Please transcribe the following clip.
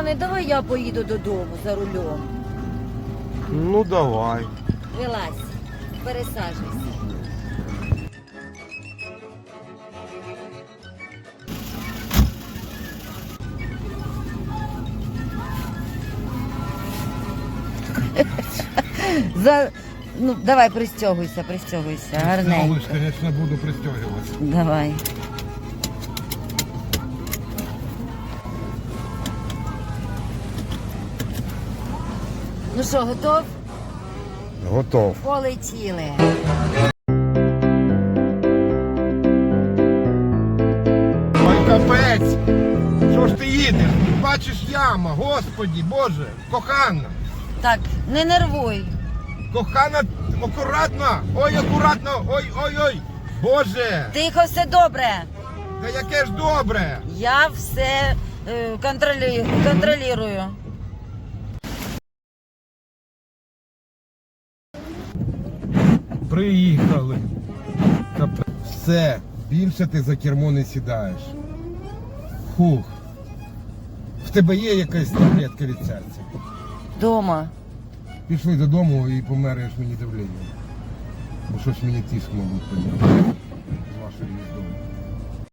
Коханий, давай я поїду додому за рулем. Ну давай. Вилазь, пересаджуйся. За... Ну, давай, пристягуйся, пристягуйся, гарненько. звісно, буду пристегуватися. Давай. Ну що, готов? Готов. Полетіли. Ой, капець! Що ж ти їдеш? Бачиш яма, господі, Боже, кохана! Так, не нервуй. Кохана, акуратно! Ой, акуратно! Ой, ой, ой! Боже! Тихо, все добре. Та яке ж добре! Я все е, контролюю. контролюю. Приїхали. Все, більше ти за кермо не сідаєш. Хух. В тебе є якась таблетка від серця? Дома. Пішли додому і померяєш мені давлення. Бо щось мені тиск, мабуть, поняти З вашої їздою.